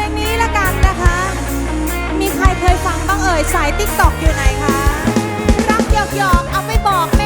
ลงนี้ละกันนะคะ มีใครเคยฟังบ้างเอ่ย สายติ๊กตอกอยู่ไหนคะ รักหยอกหยอกเอาไปบอกแ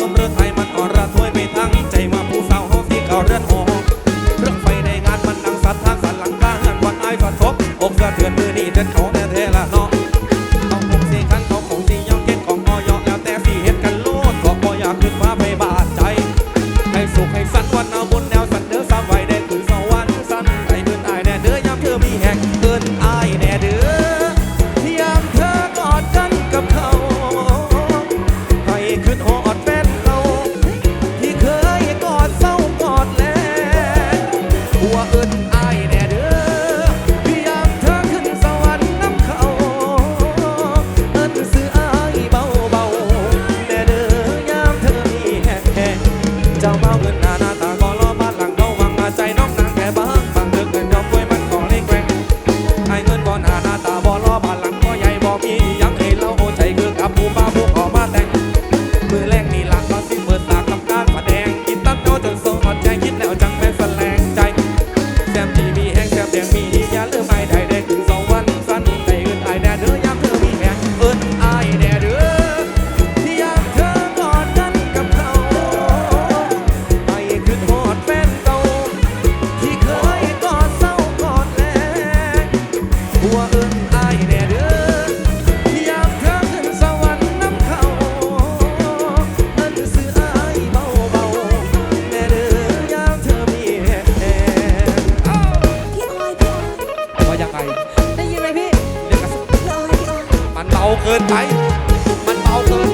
ลมเรือไทยมันอ่อนระทวยไปทั้งใจมาผู้สาวเอาที่เก่าเรือน เบาเกินไป มันเบาเกิน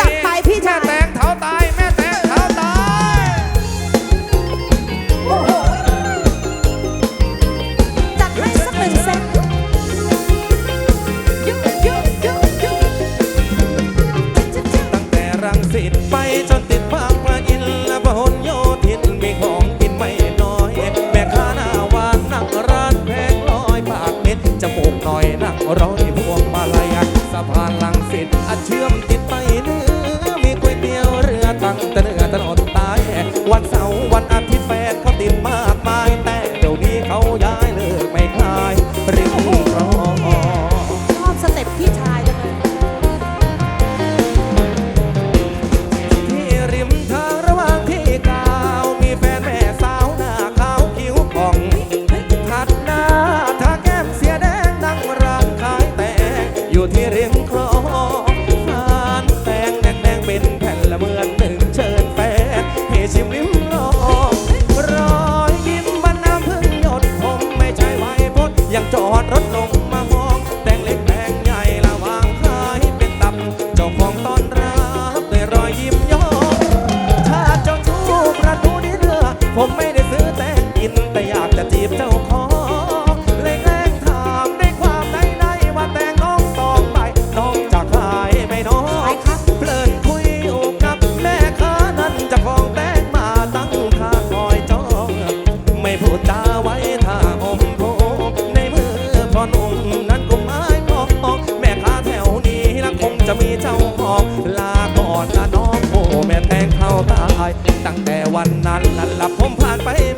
จับไปพี่ชาย วันเสาร์วัน ตั้งแต่วันนั้นนั่นละผมผ่านไป